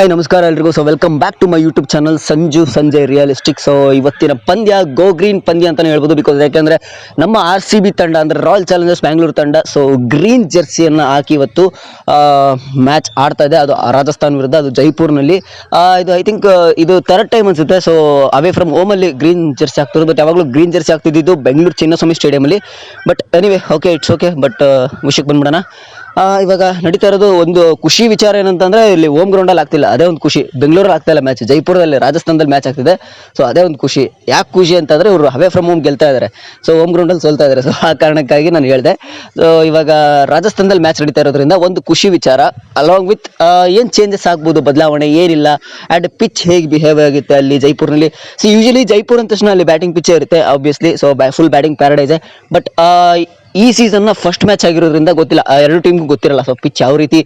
Hi, ನಮಸ್ಕಾರ ಎಲ್ರಿಗೂ. So welcome back to my YouTube channel Sanju Sanjay realistic so ಇವತ್ತಿನ ಪಂದ್ಯ ಗೋ ಗ್ರೀನ್ ಪಂದ್ಯ ಅಂತಲೇ ಹೇಳ್ಬೋದು ಬಿಕಾಸ್ ಯಾಕೆಂದರೆ ನಮ್ಮ ಆರ್ ಸಿ ಬಿ ತಂಡ, ಅಂದರೆ ರಾಯಲ್ ಚಾಲೆಂಜರ್ಸ್ ಬ್ಯಾಂಗ್ಳೂರ್ ತಂಡ ಸೊ ಗ್ರೀನ್ ಜೆರ್ಸಿಯನ್ನು ಹಾಕಿ ಇವತ್ತು ಮ್ಯಾಚ್ ಆಡ್ತಾ ಇದೆ. ಅದು ರಾಜಸ್ಥಾನ್ ವಿರುದ್ಧ, ಅದು ಜೈಪುರ್ನಲ್ಲಿ. ಇದು ಐ ಥಿಂಕ್ ಇದು ಥರ್ಡ್ ಟೈಮ್ ಅನಿಸುತ್ತೆ. ಸೊ ಅವೇ ಫ್ರಮ್ ಹೋಮಲ್ಲಿ ಗ್ರೀನ್ ಜೆರ್ಸಿ ಆಗ್ತಿರೋದು ಬಟ್ ಯಾವಾಗಲೂ ಗ್ರೀನ್ ಜೆರ್ಸಿ ಆಗ್ತಿದ್ದು Bengaluru Chinnaswamy ಸ್ಟೇಡಿಯಮಲ್ಲಿ but anyway okay it's okay but ವಿಷಯಕ್ಕೆ ಬಂದ್ಬಿಡೋಣ. ಇವಾಗ ನಡೀತಾ ಇರೋದು ಒಂದು ಖುಷಿ ವಿಚಾರ ಏನಂತಂದ್ರೆ ಇಲ್ಲಿ ಹೋಮ್ ಗ್ರೌಂಡಲ್ಲಿ ಆಗ್ತಿಲ್ಲ. ಅದೇ ಒಂದು ಖುಷಿ. ಬೆಂಗಳೂರಲ್ಲಿ ಆಗ್ತಾ ಇಲ್ಲ ಮ್ಯಾಚ್ ಜೈಪುರದಲ್ಲಿ, ರಾಜಸ್ಥಾನದಲ್ಲಿ ಮ್ಯಾಚ್ ಆಗ್ತಿದೆ. ಸೊ ಅದೇ ಒಂದು ಖುಷಿ. ಯಾಕೆ ಖುಷಿ ಅಂತಂದ್ರೆ ಇವರು ಹವೆ ಫ್ರಮ್ ಹೋಮ್ ಗೆಲ್ತಾ ಇದ್ದಾರೆ ಸೊ ಹೋಮ್ ಗ್ರೌಂಡಲ್ಲಿ ಸೋಲ್ತಾ ಇದ್ದಾರೆ ಸೊ ಆ ಕಾರಣಕ್ಕಾಗಿ ನಾನು ಹೇಳಿದೆ. ಸೊ ಇವಾಗ ರಾಜಸ್ಥಾನದಲ್ಲಿ ಮ್ಯಾಚ್ ನಡೀತಾ ಇರೋದ್ರಿಂದ ಒಂದು ಖುಷಿ ವಿಚಾರ. ಅಲಾಂಗ್ ವಿತ್ ಏನು ಚೇಂಜಸ್ ಆಗ್ಬೋದು? ಬದಲಾವಣೆ ಏನಿಲ್ಲ. ಆ್ಯಂಡ್ ಪಿಚ್ ಹೇಗೆ ಬಿಹೇವ್ ಆಗುತ್ತೆ ಅಲ್ಲಿ ಜೈಪುರ್ನಲ್ಲಿ? ಸೊ ಯೂಶಲಿ ಜೈಪುರ್ ಅಂತ ತಕ್ಷಣ ಅಲ್ಲಿ ಬ್ಯಾಟಿಂಗ್ ಪಿಚ್ಚೇ ಇರುತ್ತೆ ಆಬ್ವಿಯಸ್ಲಿ ಸೊ ಬ್ಯಾ ಫುಲ್ ಬ್ಯಾಟಿಂಗ್ ಪ್ಯಾರಡೈಸ್ ಬಟ್ ಈ ಸೀಸನ್ನ ಫಸ್ಟ್ ಮ್ಯಾಚ್ ಆಗಿರೋದ್ರಿಂದ ಗೊತ್ತಿಲ್ಲ. ಎರಡು ಟೀಮ್ಗೂ ಗೊತ್ತಿರಲ್ಲ. ಸೊ ಪಿಚ್ ಯಾವ ರೀತಿ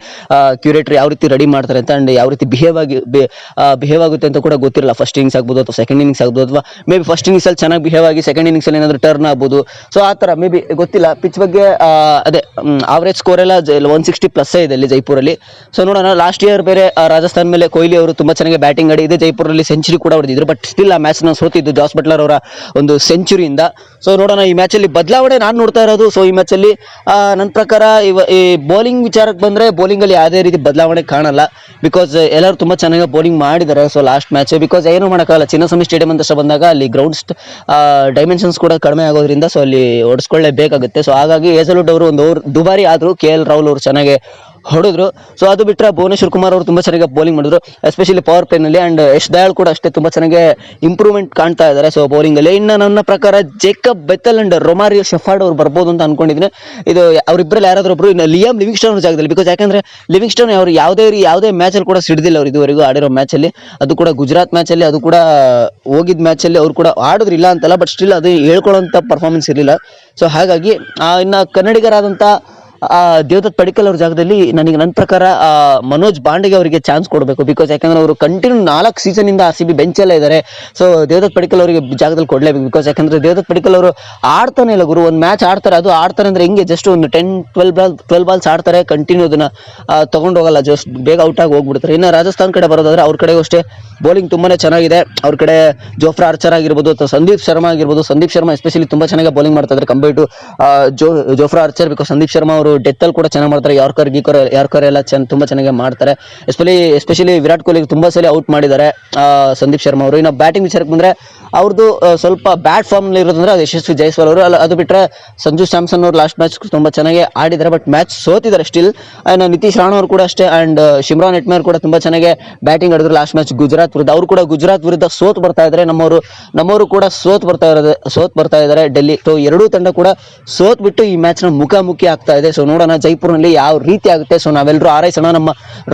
ಕ್ಯೂರೇಟರ್ ಯಾವ ರೀತಿ ರೆಡಿ ಮಾಡ್ತಾರೆ ಅಂತ ಆ್ಯಂಡ್ ಯಾವ ರೀತಿ ಬಿಹೇವ್ ಆಗಿ ಬಿಹೇವ್ ಆಗುತ್ತೆ ಅಂತ ಕೂಡ ಗೊತ್ತಿರಲ್ಲ. ಫಸ್ಟ್ ಇನಿಂಗ್ಸ್ ಆಗ್ಬೋದು ಅಥವಾ ಸೆಕೆಂಡ್ ಇನಿಂಗ್ಸ್ ಆಗ್ಬೋದು ಅಥವಾ ಮೇ ಬಿ ಫಸ್ಟ್ ಅಲ್ಲಿ ಚೆನ್ನಾಗಿ ಬಿಹೇವ್ ಆಗಿ ಸೆಕೆಂಡ್ ಇನ್ನಿಂಗ್ಸಲ್ಲಿ ಏನಾದರೂ ಟರ್ನ್ ಆಗ್ಬೋದು. ಸೊ ಆ ಥರ ಮೇ ಬಿ ಗೊತ್ತಿಲ್ಲ. ಪಿಚ್ ಬಗ್ಗೆ ಅದೇ ಆವ್ರೇಜ್ ಸ್ಕೋರ್ ಎಲ್ಲ ಒನ್ ಸಿಕ್ಸ್ಟಿ ಪ್ಲಸ್ಸೇ ಇದೆ ಇಲ್ಲಿ ಜೈಪುರಲ್ಲಿ. ಸೊ ನೋಡೋಣ. ಲಾಸ್ಟ್ ಇಯರ್ ಬೇರೆ ರಾಜಸ್ಥಾನ ಮೇಲೆ ಕೊಹ್ಲಿ ಅವರು ತುಂಬ ಚೆನ್ನಾಗಿ ಬ್ಯಾಟಿಂಗ್ ಆಡಿದೆ ಜೈಪುರಲ್ಲಿ ಸೆಂಚುರಿ ಕೂಡ ಹೊಡೆದಿದ್ರು. ಬಟ್ ಸ್ಟಿಲ್ ಆ ಮ್ಯಾಚ್ನ ಸೋತಿದ್ದು ಜಾಸ್ ಬಟ್ಲರ್ ಅವರ ಒಂದು ಸೆಂಚುರಿಯಿಂದ ಸೊ ನೋಡೋಣ. ಈ ಮ್ಯಾಚಲ್ಲಿ ಬದಲಾವಣೆ ನಾನು ನೋಡ್ತಾ ಇರೋದು ಸೊ ಈ ಮ್ಯಾಚಲ್ಲಿ ನನ್ನ ಪ್ರಕಾರ ಇವ, ಈ ಬೌಲಿಂಗ್ ವಿಚಾರಕ್ಕೆ ಬಂದರೆ ಬೌಲಿಂಗಲ್ಲಿ ಯಾವುದೇ ರೀತಿ ಬದಲಾವಣೆ ಕಾಣಲ್ಲ. ಬಿಕಾಸ್ ಎಲ್ಲರೂ ತುಂಬ ಚೆನ್ನಾಗಿ ಬೌಲಿಂಗ್ ಮಾಡಿದ್ದಾರೆ. ಸೊ ಲಾಸ್ಟ್ ಮ್ಯಾಚ್ ಬಿಕಾಸ್ ಏನು ಮಾಡೋಕ್ಕಾಗಲ್ಲ. ಚಿನ್ನಸ್ವಾಮಿ ಸ್ಟೇಡಿಯಂ ಅಂತ ಬಂದಾಗ ಅಲ್ಲಿ ಗ್ರೌಂಡ್ಸ್ ಡೈಮೆನ್ಷನ್ಸ್ ಕೂಡ ಕಡಿಮೆ ಆಗೋದ್ರಿಂದ ಸೊ ಅಲ್ಲಿ ಓಡಿಸ್ಕೊಳ್ಳೇಬೇಕಾಗುತ್ತೆ. ಸೊ ಹಾಗಾಗಿ ಏಸಲುಡ್ ಅವರು ಒಂದು ಓವರ್ ದುಬಾರಿ ಆದರೂ ಕೆ ಎಲ್ ರಾಹುಲ್ ಅವರು ಚೆನ್ನಾಗಿ ಹೊಡೆದ್ರು. ಸೊ ಅದು ಬಿಟ್ಟರೆ ಭುವನೇಶ್ವರ್ ಕುಮಾರ್ ಅವರು ತುಂಬ ಚೆನ್ನಾಗಿ ಬೌಲಿಂಗ್ ಮಾಡಿದ್ರು. ಎಸ್ಪೆಷಲಿ ಪವರ್ ಪ್ಲೇನಲ್ಲಿ ಆ್ಯಂಡ್ ಯಶ್ ದಯಾಳ್ ಕೂಡ ಅಷ್ಟೇ ತುಂಬ ಚೆನ್ನಾಗಿ ಇಂಪ್ರೂವ್ಮೆಂಟ್ ಕಾಣ್ತಾ ಇದ್ದಾರೆ ಸೊ ಬೌಲಿಂಗಲ್ಲಿ ಇನ್ನು ನನ್ನ ಪ್ರಕಾರ ಜೇಕಬ್ ಬೆತ್ತಲ್ ಆ್ಯಂಡ್ ರೊಮಾರಿಯೋ ಶೆಫಾರ್ಡ್ ಅವ್ರು ಬರ್ಬೋದು ಅಂತ ಅನ್ಕೊಂಡಿದ್ದೀನಿ ಇದು ಅವರಿಬ್ಬರಲ್ಲಿ ಯಾರಾದ್ರೂ ಒಬ್ಬರು ಇನ್ನು ಲಿಯಾಮ್ ಲಿವಿಂಗ್ಸ್ಟೋನ್ ಅವ್ರ ಜಾಗದಲ್ಲಿ. ಬಿಕಾಸ್ ಯಾಕಂದ್ರೆ ಲಿವಿಂಗ್ಸ್ಟೋನ್ ಅವರು ಯಾವುದೇ ಯಾವುದೇ ಮ್ಯಾಚಲ್ಲಿ ಕೂಡ ಸಿಡಿದಿಲ್ಲ ಅವರು ಇದುವರೆಗೂ ಆಡಿರೋ ಮ್ಯಾಚಲ್ಲಿ ಅದು ಕೂಡ ಗುಜರಾತ್ ಮ್ಯಾಚಲ್ಲಿ ಅದು ಕೂಡ ಹೋಗಿದ್ದ ಮ್ಯಾಚಲ್ಲಿ ಅವರು ಕೂಡ ಆಡೋದ್ರಿಲ್ಲ ಅಂತಲ್ಲ ಬಟ್ ಸ್ಟಿಲ್ ಅದು ಹೇಳ್ಕೊಳ್ಳೋಂಥ ಪರ್ಫಾರ್ಮೆನ್ಸ್ ಇರಲಿಲ್ಲ. ಸೊ ಹಾಗಾಗಿ ಇನ್ನು ಕನ್ನಡಿಗರಾದಂಥ ಆ, ದೇವದತ್ ಪಡಿಕಲ್ ಅವ್ರ ಜಾಗದಲ್ಲಿ ನನಗೆ ನನ್ನ ಪ್ರಕಾರ ಆ, ಮನೋಜ್ ಬಾಂಡೆಗೆ ಅವರಿಗೆ ಚಾನ್ಸ್ ಕೊಡಬೇಕು. ಬಿಕಾಸ್ ಯಾಕಂದ್ರೆ ಅವರು ಕಂಟಿನ್ಯೂ ನಾಲ್ಕು ಸೀಸನ್ ಇಂದ ಆರ್ ಸಿ ಬಿ ಬೆಂಚಲ್ಲೇ ಇದ್ದಾರೆ ಸೊ ದೇವದತ್ ಪಡಿಕಲ್ ಅವರಿಗೆ ಜಾಗದಲ್ಲಿ ಕೊಡಲೇಬೇಕು. ಬಿಕಾಸ್ ಯಾಕಂದ್ರೆ ದೇವದತ್ ಪಡಿಕಲ್ ಅವರು ಆಡ್ತಾನೆ ಇಲ್ಲ ಗುರು. ಒಂದು ಮ್ಯಾಚ್ ಆಡ್ತಾರೆ ಅದು ಆಡ್ತಾರೆ ಅಂದ್ರೆ ಹೆಂಗೆ? ಜಸ್ಟ್ ಒಂದು ten twelve ball twelve balls ಆಡ್ತಾರೆ ಕಂಟಿನ್ಯೂ ಅದನ್ನ ಆ, ತಗೊಂಡು ಹೋಗಲ್ಲ. ಜಸ್ಟ್ ಬೇಗ ಔಟ್ ಆಗಿ ಹೋಗ್ಬಿಡ್ತಾರೆ. ಇನ್ನು ರಾಜಸ್ಥಾನ್ ಕಡೆ ಬರೋದಾದ್ರೆ ಅವ್ರ ಕಡೆ ಅಷ್ಟೇ. ಬೌಲಿಂಗ್ ತುಂಬಾನೇ ಚೆನ್ನಾಗಿದೆ. ಅವ್ರ ಕಡೆ ಜೋಫ್ರಾ ಆರ್ಚರ್ ಆಗಿರ್ಬೋದು ಅಥವಾ ಸಂದೀಪ್ ಶರ್ಮಾ ಆಗಿರ್ಬೋದು. ಸಂದೀಪ್ ಶರ್ಮಾ ಎಸ್ಪೆಷಲಿ ತುಂಬಾ ಚೆನ್ನಾಗಿ ಬೌಲಿಂಗ್ ಮಾಡ್ತಾ ಇದ್ದಾರೆ compare to Jo Jofra Archer because Sandeep Sharma ಅವರು ಡೆತ್ ಅಲ್ಲಿ ಕೂಡ ಚೆನ್ನಾಗಿ ಮಾಡ್ತಾರೆ. ಯಾರ್ಕರ್ ಗೀಕರ್ ಯಾರ್ಕರ್ ಎಲ್ಲ ಚೆನ್ನ ತುಂಬಾ ಚೆನ್ನಾಗಿ ಮಾಡ್ತಾರೆ. ಎಸ್ಪೆಲಿ ಎಸ್ಪೆಷಲಿ ವಿರಾಟ್ ಕೊಹ್ಲಿ ತುಂಬಾ ಸಲ ಔಟ್ ಮಾಡಿದ್ದಾರೆ ಸಂದೀಪ್ ಶರ್ಮಾ ಅವರು. ಇನ್ನು ಬ್ಯಾಟಿಂಗ್ ವಿಚಾರಕ್ಕೆ ಬಂದ್ರೆ ಅವ್ರದ್ದು ಸ್ವಲ್ಪ ಬ್ಯಾಟ್ ಫಾರ್ಮ್ ಇರೋದಂದ್ರೆ ಅದು ಯಶಸ್ವಿ ಜೈಸ್ವಾಲ್ ಅವರು. ಅಲ್ಲ, ಅದು ಬಿಟ್ಟರೆ ಸಂಜು ಸ್ಯಾಮ್ಸನ್ ಅವರು ಲಾಸ್ಟ್ ಮ್ಯಾಚ್ ತುಂಬಾ ಚೆನ್ನಾಗಿ ಆಡಿದ್ದಾರೆ ಬಟ್ ಮ್ಯಾಚ್ ಸೋತಿದ್ದಾರೆ ಸ್ಟಿಲ್ ಆ್ಯಂಡ್ ನಿತೀಶ್ ರಾಣ ಅವರು ಕೂಡ ಅಷ್ಟೇ ಆ್ಯಂಡ್ ಶಿಮ್ರಾನ್ ಎಟ್ಮೇರ್ ಕೂಡ ತುಂಬಾ ಚೆನ್ನಾಗಿ ಬ್ಯಾಟಿಂಗ್ ಆಡಿದ್ರು ಲಾಸ್ಟ್ ಮ್ಯಾಚ್ ಗುಜರಾತ್ ವಿರುದ್ಧ. ಅವರು ಕೂಡ ಗುಜರಾತ್ ವಿರುದ್ಧ ಸೋತ್ ಬರ್ತಾ ಇದ್ದಾರೆ ನಮ್ಮವರು ನಮ್ಮವರು ಕೂಡ ಸೋತ್ ಬರ್ತಾ ಇರೋದು, ಸೋತ್ ಬರ್ತಾ ಇದ್ದಾರೆ ಡೆಲ್ಲಿ. ಸೊ ಎರಡೂ ತಂಡ ಕೂಡ ಸೋತ್ ಬಿಟ್ಟು ಈ ಮ್ಯಾಚ್ನ ಮುಖಾಮುಖಿ ಆಗ್ತಾ ಇದೆ. ಸೊ ನೋಡೋಣ ಜೈಪುರ್ನಲ್ಲಿ ಯಾವ ರೀತಿ ಆಗುತ್ತೆ. ಸೊ ನಾವೆಲ್ಲರೂ ಆರೈಸೋಣ ನಮ್ಮ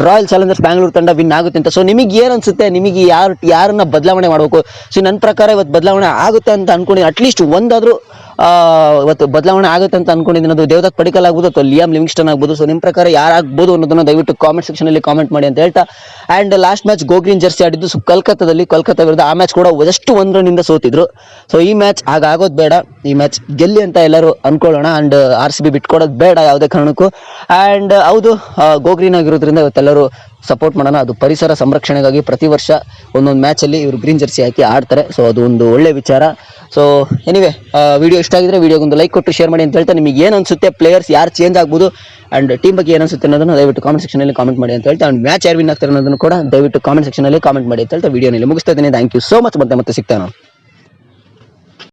ರಾಯಲ್ ಚಾಲೆಂಜರ್ಸ್ ಬ್ಯಾಂಗ್ಳೂರ್ ತಂಡ ವಿನ್ ಆಗುತ್ತೆ ಅಂತ. ಸೊ ನಿಮಗೆ ಏನು ಅನ್ಸುತ್ತೆ? ನಿಮಗೆ ಯಾರು, ಯಾರನ್ನ ಬದಲಾವಣೆ ಮಾಡಬೇಕು? ಸೊ ನನ್ನ ಪ್ರಕಾರ ಇವತ್ತು ಬದಲಾವಣೆ ಆಗುತ್ತೆ ಅಂತ ಅನ್ಕೊಂಡಿದ್ದೀನಿ. ಅಟ್ಲೀಸ್ಟ್ ಒಂದಾದರೂ ಇವತ್ತು ಬದಲಾವಣೆ ಆಗುತ್ತೆ ಅಂತ ಅನ್ಕೊಂಡಿದ್ದೀನಿ ಅದು ದೇವದತ್ ಪಡಿಕಲ್ ಆಗ್ಬೋದು ಅಥವಾ ಲಿಯಾಮ್ ಲಿವಿಂಗ್ಸ್ಟನ್ ಆಗ್ಬೋದು. ಸೊ ನಿಮ್ಮ ಪ್ರಕಾರ ಯಾರಾಗ್ಬೋದು ಅನ್ನೋದನ್ನ ದಯವಿಟ್ಟು ಕಾಮೆಂಟ್ ಸೆಕ್ಷನ್ ಅಲ್ಲಿ ಕಾಮೆಂಟ್ ಮಾಡಿ ಅಂತ ಹೇಳ್ತಾ. And last match go green jersey ಆಡಿದ್ದು ಸೊ ಕಲ್ಕತ್ತಾದಲ್ಲಿ, ಕಲ್ಕತ್ತಾ ವಿರುದ್ಧ ಆ ಮ್ಯಾಚ್ ಕೂಡ ಜಸ್ಟ್ ಒಂದು ರನ್ನಿಂದ ಸೋತಿದ್ರು. ಸೊ ಈ ಮ್ಯಾಚ್ ಆಗೋದು ಬೇಡ. ಈ ಮ್ಯಾಚ್ ಗೆಲ್ಲಿ ಅಂತ ಎಲ್ಲರೂ ಅನ್ಕೊಳ್ಳೋಣ. ಅಂಡ್ ಆರ್ ಸಿ ಬಿ ಬಿಟ್ಕೊಡೋದು ಬೇಡ ಯಾವುದೇ ಕಾರಣಕ್ಕೂ. ಅಂಡ್ ಹೌದು ಗೋಗ್ರೀನ್ ಆಗಿರೋದ್ರಿಂದ ಇವತ್ತೆಲ್ಲರೂ ಸಪೋರ್ಟ್ ಮಾಡೋಣ. ಅದು ಪರಿಸರ ಸಂರಕ್ಷಣೆಗಾಗಿ ಪ್ರತಿ ವರ್ಷ ಒಂದೊಂದು ಮ್ಯಾಚಲ್ಲಿ ಇವರು ಗ್ರೀನ್ ಜರ್ಸಿ ಹಾಕಿ ಆಡ್ತಾರೆ. ಸೊ ಅದು ಒಂದು ಒಳ್ಳೆ ವಿಚಾರ. ಸೊ ಎನಿವೆ ವಿಡಿಯೋ ಇಷ್ಟ ಆಗಿದ್ರೆ ವಿಡಿಯೋಗೊಂದು ಲೈಕ್ ಕೊಟ್ಟು ಶೇರ್ ಮಾಡಿ ಅಂತ ಹೇಳ್ತಾ ನಿಮಗೆ ಏನು ಅನ್ಸುತ್ತೆ ಪ್ಲೇಯರ್ಸ್ ಯಾರು ಚೇಂಜ್ ಆಗ್ಬೋದು ಆ್ಯಂಡ್ ಟೀಮ್ ಬಗ್ಗೆ ಏನು ಅನ್ಸುತ್ತೆ ಅನ್ನೋದನ್ನು ದಯವಿಟ್ಟು ಕಾಮೆಂಟ್ ಸೆಕ್ಷನಲ್ಲಿ ಕಾಮೆಂಟ್ ಮಾಡಿ ಅಂತ ಹೇಳ್ತಾ ಆ್ಯಂಡ್ ಮ್ಯಾಚ್ ಯಾರು ವಿನ್ ಆಗ್ತಾರೆ ಅನ್ನೋದನ್ನು ಕೂಡ ದಯವಿಟ್ಟು ಕಾಮೆಂಟ್ ಸೆಕ್ಷನಲ್ಲಿ ಕಾಮೆಂಟ್ ಮಾಡಿ ಅಂತ ಹೇಳ್ತಾ ವಿಡಿಯೋನಲ್ಲಿ ಮುಗಿಸ್ತಾ ಇದ್ದೀನಿ. ಥ್ಯಾಂಕ್ ಯು ಸೋ ಮಚ್ ಮತ್ತೆ ಮತ್ತೆ ಸಿಗ್ತಾನೆ.